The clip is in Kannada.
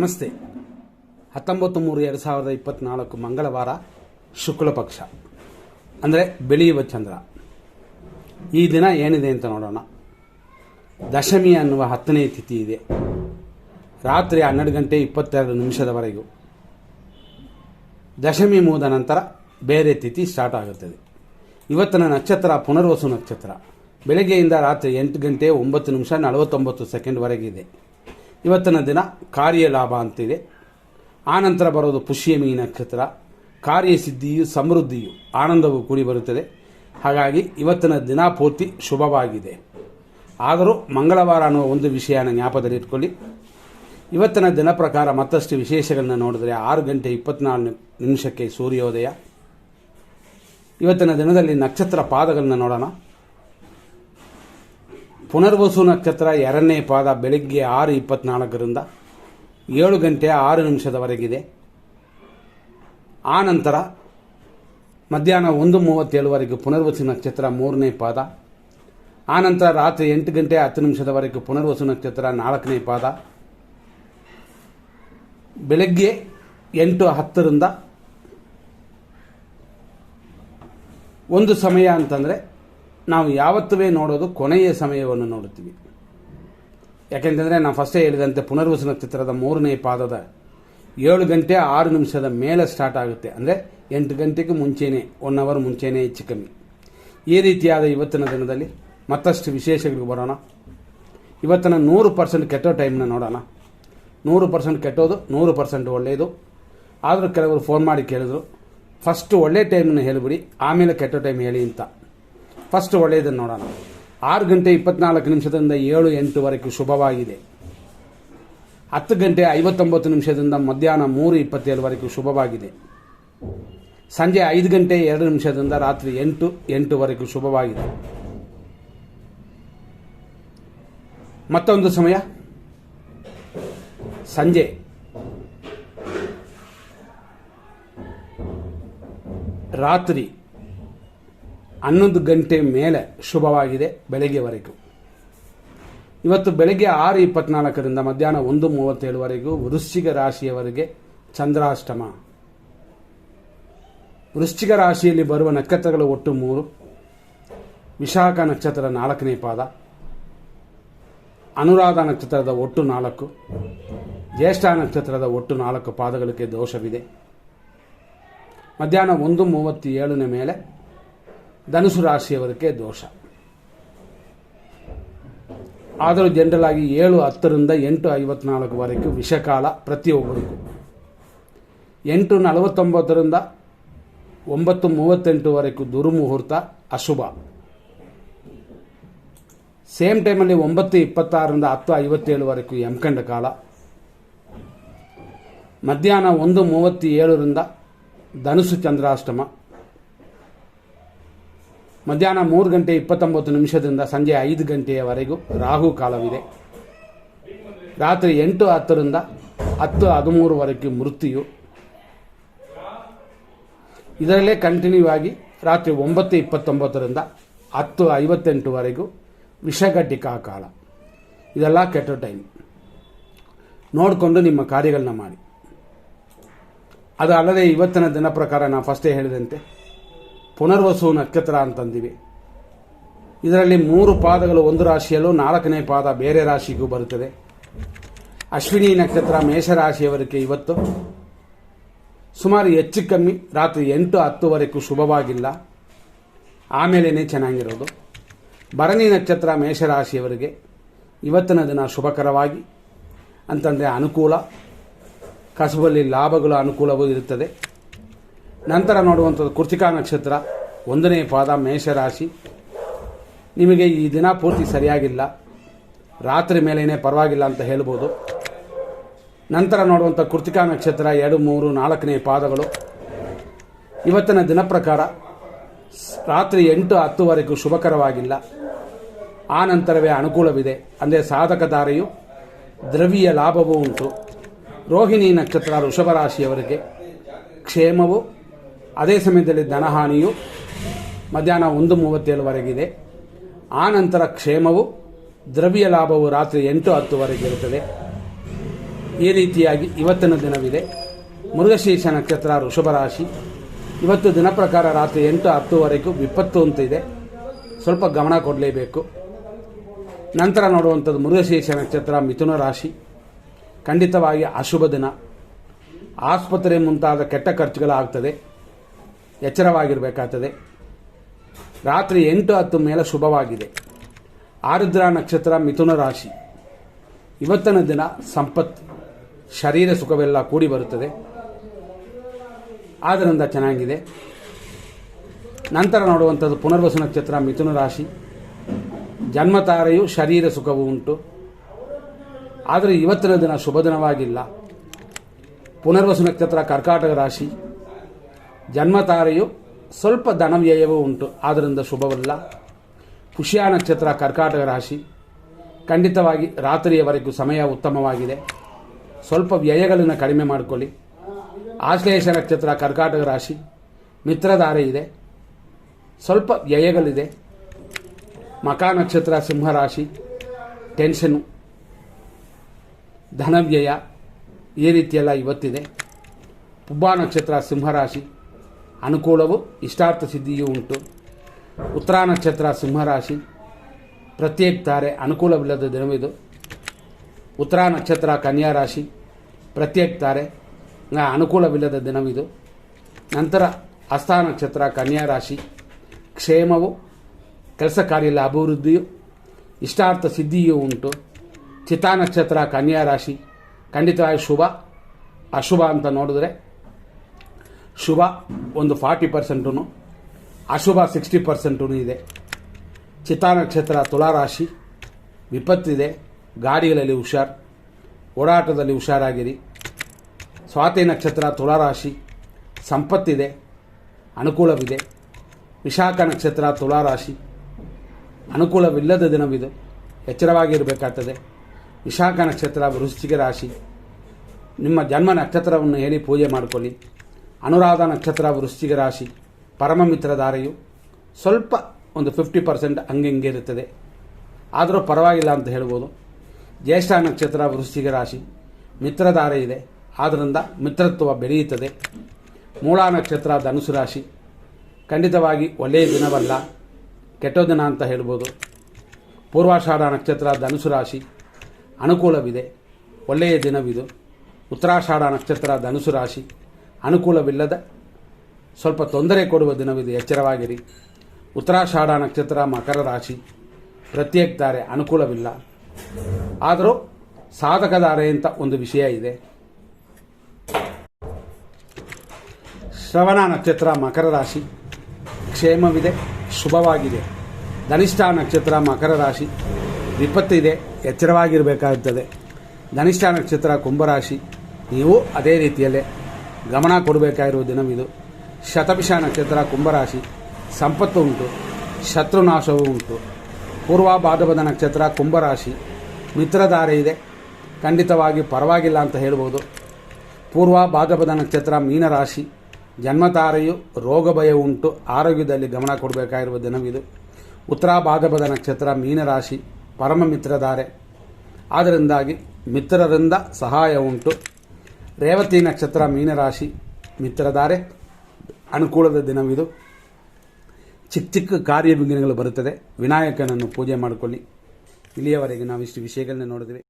ನಮಸ್ತೆ. ಹತ್ತೊಂಬತ್ತು ಮೂರು ಎರಡು ಸಾವಿರದ ಇಪ್ಪತ್ತ್ನಾಲ್ಕು ಮಂಗಳವಾರ ಶುಕ್ಲ ಪಕ್ಷ. ಅಂದರೆ ಬೆಳೆಯುವ ಚಂದ್ರ. ಈ ದಿನ ಏನಿದೆ ಅಂತ ನೋಡೋಣ. ದಶಮಿ ಅನ್ನುವ ಹತ್ತನೇ ತಿಥಿ ಇದೆ. ರಾತ್ರಿ ಹನ್ನೆರಡು ಗಂಟೆ ಇಪ್ಪತ್ತೆರಡು ನಿಮಿಷದವರೆಗೂ. ದಶಮಿ ಮೂದ ನಂತರ ಬೇರೆ ತಿಥಿ ಸ್ಟಾರ್ಟ್ ಆಗುತ್ತದೆ. ಇವತ್ತಿನ ನಕ್ಷತ್ರ ಪುನರ್ವಸು ನಕ್ಷತ್ರ. ಬೆಳಗ್ಗೆಯಿಂದ ರಾತ್ರಿ ಎಂಟು ಗಂಟೆ ಒಂಬತ್ತು ನಿಮಿಷ ನಲವತ್ತೊಂಬತ್ತು ಸೆಕೆಂಡ್ವರೆಗಿದೆ ಇವತ್ತಿನ ದಿನ ಕಾರ್ಯ ಲಾಭ ಅಂತಿದೆ ಆನಂತರ ಬರೋದು ಪುಷ್ಯ ಪುಷ್ಯಮಿ ನಕ್ಷತ್ರ ಕಾರ್ಯಸಿದ್ಧಿಯು ಸಮೃದ್ಧಿಯು ಆನಂದವು ಕೂಡಿ ಬರುತ್ತದೆ. ಹಾಗಾಗಿ ಇವತ್ತಿನ ದಿನ ಪೂರ್ತಿ ಶುಭವಾಗಿದೆ. ಆದರೂ ಮಂಗಳವಾರ ಅನ್ನುವ ಒಂದು ವಿಷಯನ ಜ್ಞಾಪಕದಲ್ಲಿಟ್ಕೊಳ್ಳಿ ಇವತ್ತಿನ ದಿನ ಪ್ರಕಾರ ಮತ್ತಷ್ಟು ವಿಶೇಷಗಳನ್ನ ನೋಡಿದರೆ ಆರು ಗಂಟೆ ಇಪ್ಪತ್ನಾಲ್ಕು ನಿಮಿಷಕ್ಕೆ ಸೂರ್ಯೋದಯ. ಇವತ್ತಿನ ದಿನದಲ್ಲಿ ನಕ್ಷತ್ರ ಪಾದಗಳನ್ನ ನೋಡೋಣ. ಪುನರ್ವಸು ನಕ್ಷತ್ರ ಎರಡನೇ ಪಾದ ಬೆಳಿಗ್ಗೆ ಆರು ಇಪ್ಪತ್ನಾಲ್ಕರಿಂದ ಏಳು ಗಂಟೆ ಆರು ನಿಮಿಷದವರೆಗಿದೆ. ಆ ನಂತರ ಮಧ್ಯಾಹ್ನ ಒಂದು ಮೂವತ್ತೇಳುವರೆಗೂ ಪುನರ್ವಸು ನಕ್ಷತ್ರ ಮೂರನೇ ಪಾದ. ನಂತರ ರಾತ್ರಿ ಎಂಟು ಗಂಟೆ ಹತ್ತು ನಿಮಿಷದವರೆಗೂ ಪುನರ್ವಸು ನಕ್ಷತ್ರ ನಾಲ್ಕನೇ ಪಾದ. ಬೆಳಗ್ಗೆ ಎಂಟು ಹತ್ತರಿಂದ ಒಂದು ಸಮಯ ಅಂತಂದರೆ ನಾವು ಯಾವತ್ತೂ ನೋಡೋದು ಕೊನೆಯ ಸಮಯವನ್ನು ನೋಡುತ್ತೀವಿ. ಯಾಕೆಂತಂದರೆ ನಾನು ಫಸ್ಟೇ ಹೇಳಿದಂತೆ ಪುನರ್ವಸನ ಚಿತ್ರದ ಮೂರನೇ ಪಾದದ ಏಳು ಗಂಟೆ ಆರು ನಿಮಿಷದ ಮೇಲೆ ಸ್ಟಾರ್ಟ್ ಆಗುತ್ತೆ. ಅಂದರೆ ಎಂಟು ಗಂಟೆಗೆ ಮುಂಚೆನೇ ಒನ್ ಅವರ್ ಮುಂಚೆನೇ ಹೆಚ್ಚು ಕಮ್ಮಿ. ಈ ರೀತಿಯಾದ ಇವತ್ತಿನ ದಿನದಲ್ಲಿ ಮತ್ತಷ್ಟು ವಿಶೇಷಗಳಿಗೆ ಬರೋಣ. ಇವತ್ತಿನ ನೂರು ಪರ್ಸೆಂಟ್ ಕೆಟ್ಟೋ ಟೈಮ್ನ ನೋಡೋಣ. ನೂರು ಪರ್ಸೆಂಟ್ ಕೆಟ್ಟೋದು, ನೂರು ಪರ್ಸೆಂಟ್ ಒಳ್ಳೆಯದು. ಆದರೂ ಕೆಲವರು ಫೋನ್ ಮಾಡಿ ಕೇಳಿದ್ರು ಫಸ್ಟ್ ಒಳ್ಳೆ ಟೈಮನ್ನು ಹೇಳಿಬಿಡಿ, ಆಮೇಲೆ ಕೆಟ್ಟ ಟೈಮ್ ಹೇಳಿ ಅಂತ. ಫಸ್ಟ್ ಒಳ್ಳೆಯದನ್ನು ನೋಡೋಣ. ಆರು ಗಂಟೆ ಇಪ್ಪತ್ನಾಲ್ಕು ನಿಮಿಷದಿಂದ ಏಳು ಎಂಟುವರೆಗೆ ಶುಭವಾಗಿದೆ. ಹತ್ತು ಗಂಟೆ ಐವತ್ತೊಂಬತ್ತು ನಿಮಿಷದಿಂದ ಮಧ್ಯಾಹ್ನ ಮೂರು ಇಪ್ಪತ್ತೇಳುವರೆಗೂ ಶುಭವಾಗಿದೆ. ಸಂಜೆ ಐದು ಗಂಟೆ ಎರಡು ನಿಮಿಷದಿಂದ ರಾತ್ರಿ ಎಂಟು, ಎಂಟುವರೆಗೂ ಶುಭವಾಗಿದೆ. ಮತ್ತೊಂದು ಸಮಯ. ಸಂಜೆ. ರಾತ್ರಿ. ಹನ್ನೊಂದು ಗಂಟೆ ಮೇಲೆ ಶುಭವಾಗಿದೆ ಬೆಳಗ್ಗೆವರೆಗೂ. ಇವತ್ತು ಬೆಳಗ್ಗೆ ಆರು ಇಪ್ಪತ್ನಾಲ್ಕರಿಂದ ಮಧ್ಯಾಹ್ನ ಒಂದು ಮೂವತ್ತೇಳುವರೆಗೂ ವೃಶ್ಚಿಕ ರಾಶಿಯವರೆಗೆ ಚಂದ್ರಾಷ್ಟಮ. ವೃಶ್ಚಿಕ ರಾಶಿಯಲ್ಲಿ ಬರುವ ನಕ್ಷತ್ರಗಳು ಒಟ್ಟು ಮೂರು. ವಿಶಾಖ ನಕ್ಷತ್ರ ನಾಲ್ಕನೇ ಪಾದ. ಅನುರಾಧ ನಕ್ಷತ್ರದ ಒಟ್ಟು ನಾಲ್ಕು. ಜ್ಯೇಷ್ಠ ನಕ್ಷತ್ರದ ಒಟ್ಟು ನಾಲ್ಕು ಪಾದಗಳಿಗೆ ದೋಷವಿದೆ. ಮಧ್ಯಾಹ್ನ ಒಂದು ಮೂವತ್ತೇಳನೇ ಮೇಲೆ ಧನುಸು ರಾಶಿಯವರಿಗೆ ದೋಷ. ಆದರೂ ಜನರಲ್ ಆಗಿ ಏಳು, ಹತ್ತರಿಂದ ಎಂಟು ಐವತ್ನಾಲ್ಕುವರೆಗೂ ವಿಷಕಾಲ ಪ್ರತಿಯೊಬ್ಬರಿಗೂ. ಎಂಟು, ನಲವತ್ತೊಂಬತ್ತರಿಂದ ಒಂಬತ್ತು ಮೂವತ್ತೆಂಟುವರೆಗೂ ದುರ್ಮುಹೂರ್ತ ಅಶುಭ. ಸೇಮ್ ಟೈಮಲ್ಲಿ ಒಂಬತ್ತು, ಇಪ್ಪತ್ತಾರರಿಂದ ಹತ್ತು ಐವತ್ತೇಳುವರೆಗೂ ಎಂಕಂಡ ಕಾಲ ಮಧ್ಯಾಹ್ನ ಒಂದು, ಮೂವತ್ತೇಳರಿಂದ ಧನುಸು ಚಂದ್ರಾಷ್ಟಮ. ಮಧ್ಯಾಹ್ನ ಮೂರು ಗಂಟೆ ಇಪ್ಪತ್ತೊಂಬತ್ತು ನಿಮಿಷದಿಂದ ಸಂಜೆ ಐದು ಗಂಟೆಯವರೆಗೂ ರಾಹು ಕಾಲವಿದೆ. ರಾತ್ರಿ ಎಂಟು ಹತ್ತರಿಂದ ಹತ್ತು ಹದಿಮೂರುವರೆಗೂ ಮೃತ್ಯು ಇದರಲ್ಲೇ ಕಂಟಿನ್ಯೂ ಆಗಿ ರಾತ್ರಿ ಒಂಬತ್ತು ಇಪ್ಪತ್ತೊಂಬತ್ತರಿಂದ ಹತ್ತು ಐವತ್ತೆಂಟುವರೆಗೂ ವಿಷಘಟಿಕಾ ಕಾಲ. ಇದೆಲ್ಲ ಕೆಟ್ಟ ಟೈಮ್ ನೋಡಿಕೊಂಡು ನಿಮ್ಮ ಕಾರ್ಯಗಳನ್ನ ಮಾಡಿ. ಅದು ಅಲ್ಲದೆ ಇವತ್ತಿನ ದಿನ ಪ್ರಕಾರ ನಾನು ಫಸ್ಟೇ ಹೇಳಿದಂತೆ ಪುನರ್ವಸು ನಕ್ಷತ್ರ ಅಂತಂದಿವಿ. ಇದರಲ್ಲಿ ಮೂರು ಪಾದಗಳು, ಒಂದು ರಾಶಿಯಲ್ಲೂ ನಾಲ್ಕನೇ ಪಾದ ಬೇರೆ ರಾಶಿಗೂ ಬರುತ್ತದೆ. ಅಶ್ವಿನಿ ನಕ್ಷತ್ರ ಮೇಷರಾಶಿಯವರಿಗೆ ಇವತ್ತು. ಸುಮಾರು ಹೆಚ್ಚು ಕಮ್ಮಿ, ರಾತ್ರಿ ಎಂಟು ಹತ್ತುವರೆಗೂ ಶುಭವಾಗಿಲ್ಲ. ಆಮೇಲೇ ಚೆನ್ನಾಗಿರೋದು. ಭರಣಿ ನಕ್ಷತ್ರ ಮೇಷರಾಶಿಯವರಿಗೆ ಇವತ್ತಿನ ದಿನ ಶುಭಕರವಾಗಿ, ಅಂತಂದರೆ ಅನುಕೂಲ. ಕಸುಬಲ್ಲಿ ಲಾಭಗಳು ಅನುಕೂಲವೂ ಇರುತ್ತದೆ. ನಂತರ ನೋಡುವಂಥದ್ದು ಕೃತಿಕಾ ನಕ್ಷತ್ರ, ಒಂದನೇ ಪಾದ ಮೇಷರಾಶಿ. ನಿಮಗೆ ಈ ದಿನ ಪೂರ್ತಿ ಸರಿಯಾಗಿಲ್ಲ. ರಾತ್ರಿ ಮೇಲೇನೆ ಪರವಾಗಿಲ್ಲ ಅಂತ ಹೇಳ್ಬೋದು. ನಂತರ ನೋಡುವಂಥ ಕೃತಿಕಾ ನಕ್ಷತ್ರ, ಎರಡು, ಮೂರು, ನಾಲ್ಕನೇ ಪಾದಗಳು. ಇವತ್ತಿನ ದಿನ ಪ್ರಕಾರ ರಾತ್ರಿ ಎಂಟು, ಹತ್ತುವರೆಗೂ ಶುಭಕರವಾಗಿಲ್ಲ. ಆ ನಂತರವೇ ಅನುಕೂಲವಿದೆ. ಅಂದರೆ ಸಾಧಕ ದಾರೆಯು ದ್ರವ್ಯ ಲಾಭವೂ ಉಂಟು. ರೋಹಿಣಿ ನಕ್ಷತ್ರ, ವೃಷಭ ರಾಶಿಯವರಿಗೆ ಕ್ಷೇಮವು ಅದೇ ಸಮಯದಲ್ಲಿ ಧನಹಾನಿಯು ಮಧ್ಯಾಹ್ನ ಒಂದು ಮೂವತ್ತೇಳುವರೆಗಿದೆ ಆ ನಂತರ ಕ್ಷೇಮವು ದ್ರವ್ಯ ಲಾಭವು ರಾತ್ರಿ ಎಂಟು ಹತ್ತುವರೆಗೆ ಇರುತ್ತದೆ. ಈ ರೀತಿಯಾಗಿ ಇವತ್ತಿನ ದಿನವಿದೆ. ಮೃಗಶೀರ್ಷ ನಕ್ಷತ್ರ ವೃಷಭ ರಾಶಿ. ಇವತ್ತು ದಿನ ಪ್ರಕಾರ ರಾತ್ರಿ ಎಂಟು ಹತ್ತುವರೆಗೂ ವಿಪತ್ತು ಅಂತ ಇದೆ. ಸ್ವಲ್ಪ ಗಮನ ಕೊಡಲೇಬೇಕು. ನಂತರ ನೋಡುವಂಥದ್ದು ಮೃಗಶೀರ್ಷ ನಕ್ಷತ್ರ ಮಿಥುನ ರಾಶಿ. ಖಂಡಿತವಾಗಿ ಅಶುಭ ದಿನ. ಆಸ್ಪತ್ರೆ ಮುಂತಾದ ಕೆಟ್ಟ ಖರ್ಚುಗಳಾಗ್ತದೆ ಎಚ್ಚರವಾಗಿರಬೇಕಾಗ್ತದೆ. ರಾತ್ರಿ ಎಂಟು ಹತ್ತು ಮೇಲೆ ಶುಭವಾಗಿದೆ. ಆರುದ್ರ ನಕ್ಷತ್ರ ಮಿಥುನ ರಾಶಿ. ಇವತ್ತಿನ ದಿನ ಸಂಪತ್ತು, ಶರೀರ ಸುಖವೆಲ್ಲ ಕೂಡಿ ಬರುತ್ತದೆ. ಆದ್ದರಿಂದ ಚೆನ್ನಾಗಿದೆ. ನಂತರ ನೋಡುವಂಥದ್ದು ಪುನರ್ವಸು ನಕ್ಷತ್ರ ಮಿಥುನ ರಾಶಿ. ಜನ್ಮತಾರೆಯು ಶರೀರ ಸುಖವು ಉಂಟು. ಆದರೆ ಇವತ್ತಿನ ದಿನ ಶುಭ ದಿನವಾಗಿಲ್ಲ. ಪುನರ್ವಸು ನಕ್ಷತ್ರ ಕರ್ಕಾಟಕ ರಾಶಿ. ಜನ್ಮತಾರೆಯು ಸ್ವಲ್ಪ ಧನವ್ಯಯವೂ ಉಂಟು. ಆದ್ದರಿಂದ ಶುಭವಲ್ಲ. ಪುಷ್ಯ ನಕ್ಷತ್ರ ಕರ್ಕಾಟಕ ರಾಶಿ. ಖಂಡಿತವಾಗಿ ರಾತ್ರಿಯವರೆಗೂ ಸಮಯ ಉತ್ತಮವಾಗಿದೆ. ಸ್ವಲ್ಪ ವ್ಯಯಗಳನ್ನು ಕಡಿಮೆ ಮಾಡಿಕೊಳ್ಳಿ. ಆಶ್ಲೇಷ ನಕ್ಷತ್ರ ಕರ್ಕಾಟಕ ರಾಶಿ. ಮಿತ್ರಧಾರೆ ಇದೆ. ಸ್ವಲ್ಪ ವ್ಯಯಗಳಿದೆ. ಮಕ ನಕ್ಷತ್ರ ಸಿಂಹ ರಾಶಿ. ಟೆನ್ಷನು. ಧನವ್ಯಯ. ಈ ರೀತಿಯೆಲ್ಲ ಇವತ್ತಿದೆ. ಪುಬ್ಬ ನಕ್ಷತ್ರ ಸಿಂಹರಾಶಿ ಅನುಕೂಲವು ಇಷ್ಟಾರ್ಥ ಸಿದ್ಧಿಯೂ ಉಂಟು. ಉತ್ತರ ನಕ್ಷತ್ರ ಸಿಂಹರಾಶಿ. ಪ್ರತ್ಯೇಕ ತಾರೆ ಅನುಕೂಲವಿಲ್ಲದ ದಿನವಿದು ಉತ್ತರ ನಕ್ಷತ್ರ ಕನ್ಯಾ ರಾಶಿ. ಪ್ರತ್ಯೇಕ ತಾರೆ ಆ, ಅನುಕೂಲವಿಲ್ಲದ ದಿನವಿದು ನಂತರ ಹಸ್ತ ನಕ್ಷತ್ರ ಕನ್ಯಾ ರಾಶಿ. ಕ್ಷೇಮವು ಕೆಲಸ ಕಾರ್ಯದ ಅಭಿವೃದ್ಧಿಯು ಇಷ್ಟಾರ್ಥ ಸಿದ್ಧಿಯೂ ಉಂಟು. ಚಿತಾ ನಕ್ಷತ್ರ ಕನ್ಯಾ ರಾಶಿ. ಖಂಡಿತವಾಗಿ ಶುಭ. ಅಶುಭ ಅಂತ ನೋಡಿದ್ರೆ ಶುಭ ಒಂದು ಫಾರ್ಟಿ ಪರ್ಸೆಂಟೂ ಅಶುಭ ಸಿಕ್ಸ್ಟಿ ಪರ್ಸೆಂಟೂ ಇದೆ. ಚಿತಾ ನಕ್ಷತ್ರ ತುಲಾರಾಶಿ, ವಿಪತ್ತಿದೆ, ಗಾಡಿಗಳಲ್ಲಿ ಹುಷಾರ್, ಓಡಾಟದಲ್ಲಿ ಹುಷಾರಾಗಿರಿ. ಸ್ವಾತಿ ನಕ್ಷತ್ರ ತುಲಾರಾಶಿ, ಸಂಪತ್ತಿದೆ, ಅನುಕೂಲವಿದೆ. ವಿಶಾಖ ನಕ್ಷತ್ರ ತುಲಾರಾಶಿ, ಅನುಕೂಲವಿಲ್ಲದ ದಿನವಿದು, ಎಚ್ಚರವಾಗಿರಬೇಕಾಗ್ತದೆ. ವಿಶಾಖ ನಕ್ಷತ್ರ ವೃಶ್ಚಿಕ ರಾಶಿ, ನಿಮ್ಮ ಜನ್ಮ ನಕ್ಷತ್ರವನ್ನು ಹೇಳಿ ಪೂಜೆ ಮಾಡಿಕೊಳ್ಳಿ. ಅನುರಾಧ ನಕ್ಷತ್ರ ವೃಶ್ಚಿಕ ರಾಶಿ ಪರಮ ಮಿತ್ರಧಾರೆಯು ಸ್ವಲ್ಪ ಒಂದು ಫಿಫ್ಟಿ ಪರ್ಸೆಂಟ್ ಹಂಗೆ ಇರುತ್ತದೆ. ಆದರೂ ಪರವಾಗಿಲ್ಲ ಅಂತ ಹೇಳ್ಬೋದು. ಜ್ಯೇಷ್ಠ ನಕ್ಷತ್ರ ವೃಶ್ಚಿಕ ರಾಶಿ ಮಿತ್ರಧಾರೆ ಇದೆ. ಆದ್ದರಿಂದ ಮಿತ್ರತ್ವ ಬೆಳೆಯುತ್ತದೆ. ಮೂಳ ನಕ್ಷತ್ರ ಧನುಸು ರಾಶಿ ಖಂಡಿತವಾಗಿ ಒಳ್ಳೆಯ ದಿನವಲ್ಲ, ಕೆಟ್ಟ ದಿನ ಅಂತ ಹೇಳ್ಬೋದು. ಪೂರ್ವಾಷಾಢ ನಕ್ಷತ್ರ ಧನುಸು ರಾಶಿ ಅನುಕೂಲವಿದೆ, ಒಳ್ಳೆಯ ದಿನವಿದು. ಉತ್ತರಾಷಾಢ ನಕ್ಷತ್ರ ಧನುಸು ರಾಶಿ ಅನುಕೂಲವಿಲ್ಲದ ಸ್ವಲ್ಪ ತೊಂದರೆ ಕೊಡುವ ದಿನವಿದು. ಎಚ್ಚರವಾಗಿರಿ. ಉತ್ತರಾಷಾಢ ನಕ್ಷತ್ರ ಮಕರ ರಾಶಿ ಪ್ರತ್ಯೇಕ ತಾರೆ ಅನುಕೂಲವಿಲ್ಲ. ಆದರೂ ಸಾಧಕ ಧಾರೆ ಅಂತ ಒಂದು ವಿಷಯ ಇದೆ. ಶ್ರವಣ ನಕ್ಷತ್ರ ಮಕರ ರಾಶಿ ಕ್ಷೇಮವಿದೆ, ಶುಭವಾಗಿದೆ. ಧನಿಷ್ಠ ನಕ್ಷತ್ರ ಮಕರ ರಾಶಿ ವಿಪತ್ತಿದೆ ಎಚ್ಚರವಾಗಿರಬೇಕಾಗುತ್ತದೆ ಧನಿಷ್ಠ ನಕ್ಷತ್ರ ಕುಂಭರಾಶಿ ನೀವು ಅದೇ ರೀತಿಯಲ್ಲೇ ಗಮನ ಕೊಡಬೇಕಾಗಿರುವ ದಿನವಿದು. ಶತಪಿಷ ನಕ್ಷತ್ರ ಕುಂಭರಾಶಿ, ಸಂಪತ್ತು ಉಂಟು, ಶತ್ರುನಾಶವೂ ಉಂಟು. ಪೂರ್ವ ನಕ್ಷತ್ರ ಕುಂಭರಾಶಿ, ಮಿತ್ರಧಾರೆ ಇದೆ. ಖಂಡಿತವಾಗಿ ಪರವಾಗಿಲ್ಲ ಅಂತ ಹೇಳ್ಬೋದು. ಪೂರ್ವ ಭಾದ್ರಪದ ನಕ್ಷತ್ರ ಮೀನರಾಶಿ, ಜನ್ಮತಾರೆಯು ರೋಗ ಭಯ ಉಂಟು. ಆರೋಗ್ಯದಲ್ಲಿ ಗಮನ ಕೊಡಬೇಕಾಗಿರುವ ದಿನವಿದು. ಉತ್ತರ ಭಾದ್ರಪದ ನಕ್ಷತ್ರ ಮೀನರಾಶಿ, ಪರಮ ಮಿತ್ರಧಾರೆ. ಆದ್ದರಿಂದಾಗಿ ಮಿತ್ರರಿಂದ ಸಹಾಯ ಉಂಟು. ರೇವತಿ ನಕ್ಷತ್ರ ಮೀನರಾಶಿ ಮಿತ್ರಧಾರೆ, ಅನುಕೂಲದ ದಿನವಿದು. ಚಿಕ್ಕ ಚಿಕ್ಕ ಕಾರ್ಯ ಬರುತ್ತದೆ. ವಿನಾಯಕನನ್ನು ಪೂಜೆ ಮಾಡಿಕೊಳ್ಳಿ. ಇಲ್ಲಿಯವರೆಗೆ ನಾವು ಇಷ್ಟು ವಿಷಯಗಳನ್ನ ನೋಡಿದ್ವಿ.